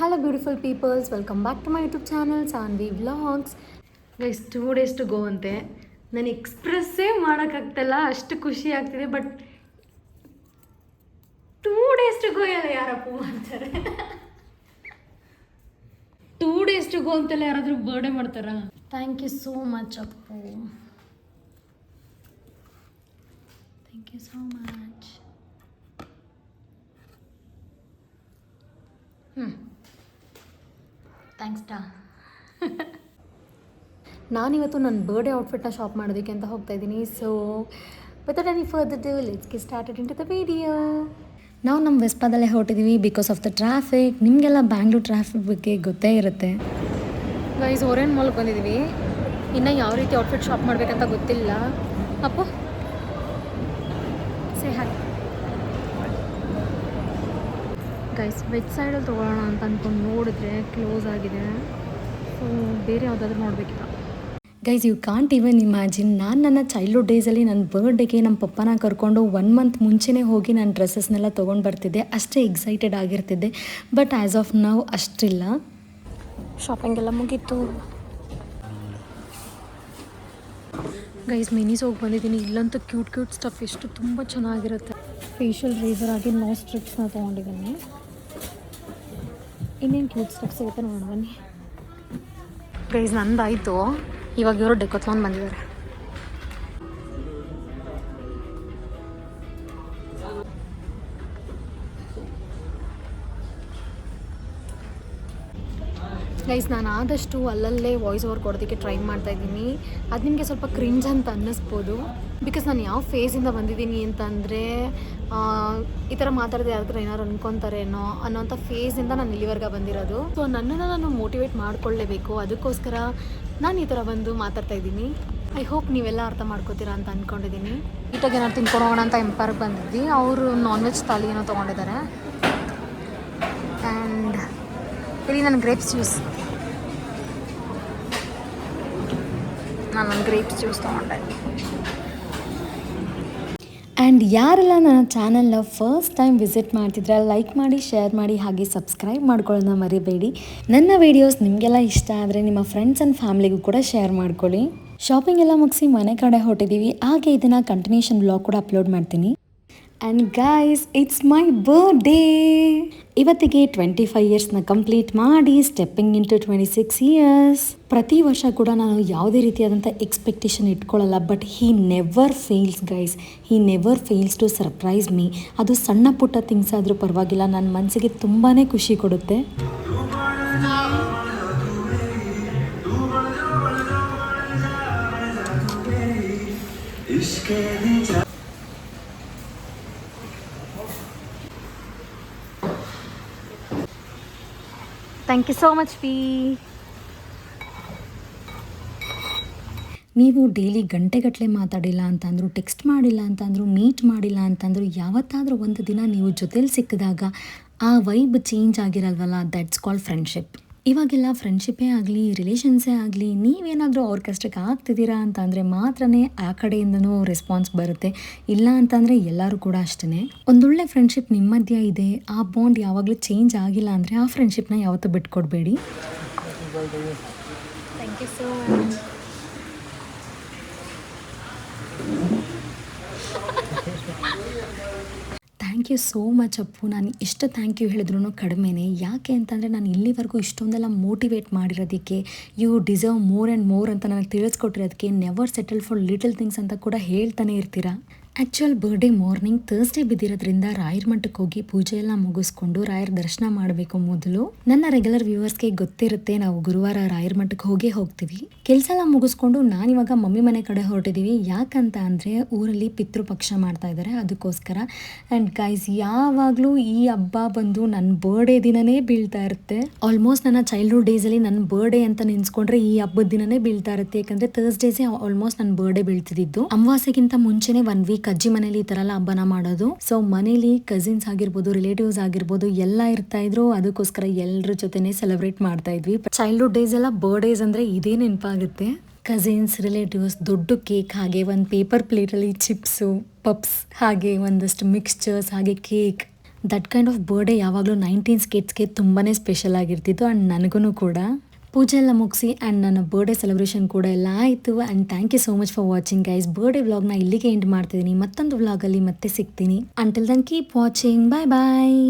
Hello beautiful peoples welcome back to my YouTube channel Sanvi vlogs guys two days to go ಅಂತೆ. ನಾನು ಎಕ್ಸ್ಪ್ರೆಸ್ಸೇ ಮಾಡೋಕ್ಕಾಗ್ತಲ್ಲ ಅಷ್ಟು ಖುಷಿ ಆಗ್ತಿದೆ but two days to go ಎಲ್ಲ ಯಾರಪ್ಪ ಮಾಡ್ತಾರೆ? ಟೂ ಡೇಸ್ ಟು ಗೋ ಅಂತೆಲ್ಲ ಯಾರಾದರೂ ಬರ್ಡೇ ಮಾಡ್ತಾರಾ? Thank you so much Appu. Thank you so much ಹ್ಞೂ ಥ್ಯಾಂಕ್ಸ್ ಟಾ ನಾನಿವತ್ತು ನನ್ನ ಬರ್ಡೇ ಔಟ್ಫಿಟ್ನ ಶಾಪ್ ಮಾಡೋದಕ್ಕೆ ಅಂತ ಹೋಗ್ತಾ ಇದ್ದೀನಿ. So without any further ado let's get started in to the video ನಾವು ನಮ್ಮ ವೆಸ್ಪಾದಲ್ಲೇ ಹೊರಟಿದ್ದೀವಿ ಬಿಕಾಸ್ ಆಫ್ ದ ಟ್ರಾಫಿಕ್ ನಿಮಗೆಲ್ಲ ಬ್ಯಾಂಗ್ಳೂರ್ ಟ್ರಾಫಿಕ್ ಬಗ್ಗೆ ಗೊತ್ತೇ ಇರುತ್ತೆ. ಗೈಸ್ ಓರೇನ್ ಮಾಲ್ಗೆ ಬಂದಿದ್ದೀವಿ ಇನ್ನು ಯಾವ ರೀತಿ ಔಟ್ಫಿಟ್ ಶಾಪ್ ಮಾಡಬೇಕಂತ ಗೊತ್ತಿಲ್ಲ. Appu say hi guys veg ಸೈಡಲ್ಲಿ ತೊಗೊಳ್ಳೋಣ ಅಂತ ಅಂದ್ಕೊಂಡು ನೋಡಿದ್ರೆ ಕ್ಲೋಸ್ ಆಗಿದೆ. ಸೊ ಬೇರೆ ಯಾವುದಾದ್ರೂ ನೋಡಬೇಕಿತ್ತು? Guys you can't even imagine ನಾನು ನನ್ನ ಚೈಲ್ಡ್ಹುಡ್ ಡೇಸಲ್ಲಿ ನನ್ನ ಬರ್ಡೇಗೆ ನಮ್ಮ ಪಪ್ಪನ ಕರ್ಕೊಂಡು ಒನ್ ಮಂತ್ ಮುಂಚೆನೇ ಹೋಗಿ ನಾನು ಡ್ರೆಸ್ಸಸ್ನೆಲ್ಲ ತೊಗೊಂಡು ಬರ್ತಿದ್ದೆ. ಅಷ್ಟೇ ಎಕ್ಸೈಟೆಡ್ ಆಗಿರ್ತಿದ್ದೆ. ಬಟ್ ಆ್ಯಸ್ ಆಫ್ ನಾವು ಅಷ್ಟಿಲ್ಲ. ಶಾಪಿಂಗ್ ಎಲ್ಲ ಮುಗೀತು. ಗೈಸ್ ಮಿನಿಸ್ ಹೋಗಿ ಬಂದಿದ್ದೀನಿ. ಇಲ್ಲಂತೂ ಕ್ಯೂಟ್ ಕ್ಯೂಟ್ ಸ್ಟಫ್ ಎಷ್ಟು ತುಂಬ ಚೆನ್ನಾಗಿರುತ್ತೆ. ಫೇಶಿಯಲ್ ರೇಸರ್ ಆಗಿ ನೋ ಸ್ಟ್ರಿಪ್ಸ್ನ ತೊಗೊಂಡಿದ್ದೀನಿ. ಇನ್ನೇನು ಕ್ಯೂಟ್ ಸ್ಟಫ್ ಸಿಗುತ್ತೆ ನೋಡೋಣ ಬನ್ನಿ. ಪ್ರೈಸ್ ನಂದಾಯಿತು. ಇವಾಗ ಇವರು ಡೆಕೋತ್ಲಾನ್ ಬಂದಿದ್ದಾರೆ. ಗೈಸ್ ನಾನು ಆದಷ್ಟು ಅಲ್ಲಲ್ಲೇ ವಾಯ್ಸ್ ಓವರ್ ಕೊಡೋದಕ್ಕೆ ಟ್ರೈ ಮಾಡ್ತಾ ಇದ್ದೀನಿ. ಅದು ನಿಮಗೆ ಸ್ವಲ್ಪ ಕ್ರಿಂಜ್ ಅಂತ ಅನ್ನಿಸ್ಬೋದು. ಬಿಕಾಸ್ ನಾನು ಯಾವ ಫೇಸಿಂದ ಬಂದಿದ್ದೀನಿ ಅಂತಂದರೆ ಈ ಥರ ಮಾತಾಡಿದ್ರೆ ಯಾರ ಏನಾದ್ರು ಅನ್ಕೊತಾರೇನೋ ಅನ್ನೋಂಥ ಫೇಸಿಂದ ನಾನು ಇಲ್ಲಿವರೆಗೆ ಬಂದಿರೋದು. ಸೊ ನನ್ನನ್ನು ನಾನು ಮೋಟಿವೇಟ್ ಮಾಡಿಕೊಳ್ಳೇಬೇಕು ಅದಕ್ಕೋಸ್ಕರ ನಾನು ಈ ಥರ ಬಂದು ಮಾತಾಡ್ತಾ ಇದ್ದೀನಿ. ಐ ಹೋಪ್ ನೀವೆಲ್ಲ ಅರ್ಥ ಮಾಡ್ಕೋತೀರಾ ಅಂತ ಅಂದ್ಕೊಂಡಿದ್ದೀನಿ ಈಟಾಗ ಏನಾದ್ರು ತಿನ್ಕೊಂಡು ಹೋಗೋಣ ಅಂತ ಎಂಪರ್ಗೆ ಬಂದಿದ್ವಿ ಅವರು ನಾನ್ ವೆಜ್ ಥಾಲಿ ಏನೋ ತೊಗೊಂಡಿದ್ದಾರೆ ಆ್ಯಂಡ್ ಇಲ್ಲಿ ನನ್ನ ಗ್ರೇಪ್ಸ್ ಜ್ಯೂಸ್ ನಾನು ಗ್ರೇಪ್ಸ್ ಜ್ಯೂಸ್ ತೊಗೊಂಡೆ. ಆ್ಯಂಡ್ ಯಾರೆಲ್ಲ ನನ್ನ ಚಾನಲ್ನ ಫಸ್ಟ್ ಟೈಮ್ ವಿಸಿಟ್ ಮಾಡ್ತಿದ್ರೆ ಲೈಕ್ ಮಾಡಿ ಶೇರ್ ಮಾಡಿ, ಹಾಗೆ ಸಬ್ಸ್ಕ್ರೈಬ್ ಮಾಡ್ಕೊಳ್ಳೋದನ್ನ ಮರಿಬೇಡಿ. ನನ್ನ ವೀಡಿಯೋಸ್ ನಿಮಗೆಲ್ಲ ಇಷ್ಟ ಆದರೆ ನಿಮ್ಮ ಫ್ರೆಂಡ್ಸ್ ಆ್ಯಂಡ್ ಫ್ಯಾಮಿಲಿಗೂ ಕೂಡ ಶೇರ್ ಮಾಡ್ಕೊಳ್ಳಿ. ಶಾಪಿಂಗ್ ಎಲ್ಲ ಮುಗಿಸಿ ಮನೆ ಕಡೆ ಹೊಟ್ಟಿದ್ದೀವಿ ಹಾಗೆ ಇದನ್ನು ಕಂಟಿನ್ಯೂಷನ್ ಬ್ಲಾಗ್ ಕೂಡ ಅಪ್ಲೋಡ್ ಮಾಡ್ತೀನಿ. And guys it's my birthday ಇವತ್ತಿಗೆ ಟ್ವೆಂಟಿ ಫೈವ್ ಇಯರ್ಸ್ನ ಕಂಪ್ಲೀಟ್ ಮಾಡಿ stepping into twenty six years ಪ್ರತಿ ವರ್ಷ ಕೂಡ ನಾನು ಯಾವುದೇ ರೀತಿಯಾದಂಥ expectation ಇಟ್ಕೊಳ್ಳಲ್ಲ but he never fails guys he never fails to surprise me ಅದು ಸಣ್ಣ ಪುಟ್ಟ ಥಿಂಗ್ಸ್ ಆದರೂ ಪರವಾಗಿಲ್ಲ ನನ್ನ ಮನಸ್ಸಿಗೆ ತುಂಬಾ ಖುಷಿ ಕೊಡುತ್ತೆ. ಥ್ಯಾಂಕ್ ಯು ಸೋ ಮಚ್ ಫೀ ನೀವು ಡೈಲಿ ಗಂಟೆಗಟ್ಟಲೆ ಮಾತಾಡಿಲ್ಲ ಅಂತಂದ್ರು ಟೆಕ್ಸ್ಟ್ ಮಾಡಿಲ್ಲ ಅಂತಂದ್ರು ಮೀಟ್ ಮಾಡಿಲ್ಲ ಅಂತಂದ್ರು, ಯಾವತ್ತಾದರೂ ಒಂದು ದಿನ ನೀವು ಜೊತೇಲಿ ಸಿಕ್ಕಿದಾಗ ಆ ವೈಬ್ ಚೇಂಜ್ ಆಗಿರಲ್ವಲ್ಲ? ದಟ್ಸ್ ಕಾಲ್ಡ್ ಫ್ರೆಂಡ್ಶಿಪ್ ಇವಾಗೆಲ್ಲ ಫ್ರೆಂಡ್ಶಿಪ್ಪೇ ಆಗಲಿ ರಿಲೇಷನ್ಸೇ ಆಗಲಿ, ನೀವೇನಾದರೂ ಅವ್ರ ಕಷ್ಟಕ್ಕೆ ಆಗ್ತಿದ್ದೀರಾ ಅಂತಂದರೆ ಮಾತ್ರನೇ ಆ ಕಡೆಯಿಂದನೂ ರೆಸ್ಪಾನ್ಸ್ ಬರುತ್ತೆ. ಇಲ್ಲ ಅಂತಂದರೆ ಎಲ್ಲರೂ ಕೂಡ ಅಷ್ಟೇ ಒಂದೊಳ್ಳೆ ಫ್ರೆಂಡ್ಶಿಪ್ ನಿಮ್ಮ ಮಧ್ಯ ಇದೆ. ಆ ಬಾಂಡ್ ಯಾವಾಗಲೂ ಚೇಂಜ್ ಆಗಿಲ್ಲ ಅಂದರೆ ಆ ಫ್ರೆಂಡ್ಶಿಪ್ನ ಯಾವತ್ತೂ ಬಿಟ್ಕೊಡ್ಬೇಡಿ. Thank you so you so much Appu. ನಾನು ಎಷ್ಟು ಥ್ಯಾಂಕ್ ಯು ಹೇಳಿದ್ರು ಕಡಿಮೆನೇ. ಯಾಕೆ ಅಂತಂದರೆ ನಾನು ಇಲ್ಲಿವರೆಗೂ ಇಷ್ಟೊಂದೆಲ್ಲ motivate ಮಾಡಿರೋದಕ್ಕೆ you deserve more and more ಅಂತ ನನಗೆ ತಿಳಿಸ್ಕೊಟ್ಟಿರೋದಕ್ಕೆ never settle for little things ಅಂತ ಕೂಡ ಹೇಳ್ತಾನೆ ಇರ್ತೀರಾ? ಆ್ಯಕ್ಚುಯಲ್ ಬರ್ಡೇ ಮಾರ್ನಿಂಗ್ ಥರ್ಸ್ಡೇ ಬಿದ್ದಿರೋದ್ರಿಂದ ರಾಯರ ಮಠಕ್ಕೆ ಹೋಗಿ ಪೂಜೆ ಎಲ್ಲ ಮುಗಿಸ್ಕೊಂಡು ರಾಯರ ದರ್ಶನ ಮಾಡಬೇಕು ಮೊದಲು. ನನ್ನ ರೆಗ್ಯುಲರ್ ವ್ಯೂವರ್ಸ್ಗೆ ಗೊತ್ತಿರುತ್ತೆ ನಾವು ಗುರುವಾರ ರಾಯರ ಮಠಕ್ಕೆ ಹೋಗೇ ಹೋಗ್ತೀವಿ. ಕೆಲಸ ಎಲ್ಲ ಮುಗಿಸ್ಕೊಂಡು ನಾನಿವಾಗ ಮಮ್ಮಿ ಮನೆ ಕಡೆ ಹೊರಟಿದ್ದೀವಿ ಯಾಕಂತ ಅಂದರೆ ಊರಲ್ಲಿ ಪಿತೃಪಕ್ಷ ಮಾಡ್ತಾ ಇದ್ದಾರೆ. ಅದಕ್ಕೋಸ್ಕರ ಆ್ಯಂಡ್ ಗೈಸ್ ಯಾವಾಗಲೂ ಈ ಹಬ್ಬ ಬಂದು ನನ್ನ ಬರ್ಡೇ ದಿನನೇ ಬೀಳ್ತಾ ಇರುತ್ತೆ. ಆಲ್ಮೋಸ್ಟ್ ನನ್ನ ಚೈಲ್ಡ್ಹುಡ್ ಡೇಸಲ್ಲಿ ನನ್ನ ಬರ್ಡೇ ಅಂತ ನೆನ್ಸ್ಕೊಂಡ್ರೆ ಈ ಹಬ್ಬದ ದಿನನೇ ಬೀಳ್ತಾ ಇರುತ್ತೆ. ಯಾಕಂದರೆ ಥರ್ಸ್ಡೇಸೇ ಆಲ್ಮೋಸ್ಟ್ ನನ್ನ ಬರ್ಡೇ ಬೀಳ್ತಿದ್ದು ಅಮಾವಾಸ್ಯೆಗಿಂತ ಮುಂಚೆನೇ ಒನ್ ವೀಕ್ ಅಜ್ಜಿ ಮನೇಲಿ ಈ ತರ ಎಲ್ಲ ಹಬ್ಬನ ಮಾಡೋದು. ಸೊ ಮನೇಲಿ ಕಸಿನ್ಸ್ ಆಗಿರ್ಬೋದು ರಿಲೇಟಿವ್ಸ್ ಆಗಿರ್ಬೋದು, ಎಲ್ಲ ಇರ್ತಾ ಇದ್ರು, ಅದಕ್ಕೋಸ್ಕರ ಎಲ್ಲರ ಜೊತೆನೆ ಸೆಲೆಬ್ರೇಟ್ ಮಾಡ್ತಾ ಇದ್ವಿ. ಚೈಲ್ಡ್ಹುಡ್ ಡೇಸ್ ಎಲ್ಲ ಬರ್ಡೇಸ್ ಅಂದ್ರೆ ಇದೇ ನೆನಪಾಗುತ್ತೆ. ಕಸಿನ್ಸ್ ರಿಲೇಟಿವ್ಸ್ ದೊಡ್ಡ ಕೇಕ್ ಹಾಗೆ ಒಂದು ಪೇಪರ್ ಪ್ಲೇಟಲ್ಲಿ ಚಿಪ್ಸು ಪಪ್ಸ್ ಹಾಗೆ ಒಂದಷ್ಟು ಮಿಕ್ಸ್ಚರ್ಸ್ ಹಾಗೆ cake that kind of birthday ಯಾವಾಗಲೂ ನೈನ್ಟೀನ್ಸ್ ಕಿಡ್ಸ್ಗೆ ತುಂಬಾ ಸ್ಪೆಷಲ್ ಆಗಿರ್ತಿತ್ತು ಆ್ಯಂಡ್ ನನಗೂ ಕೂಡ. ಪೂಜೆ ಎಲ್ಲ ಮುಗಿಸಿ ಆ್ಯಂಡ್ ನನ್ನ ಬರ್ಡೇ ಸೆಲೆಬ್ರೇಷನ್ ಕೂಡ ಎಲ್ಲ ಆಯಿತು. And thank you so much for watching guys birthday ವ್ಲಾಗ್ನ ಇಲ್ಲಿಗೆ ಎಂಡ್ ಮಾಡ್ತಿದ್ದೀನಿ. ಮತ್ತೊಂದು ವ್ಲಾಗಲ್ಲಿ ಮತ್ತೆ ಸಿಗ್ತೀನಿ. Until then keep watching bye bye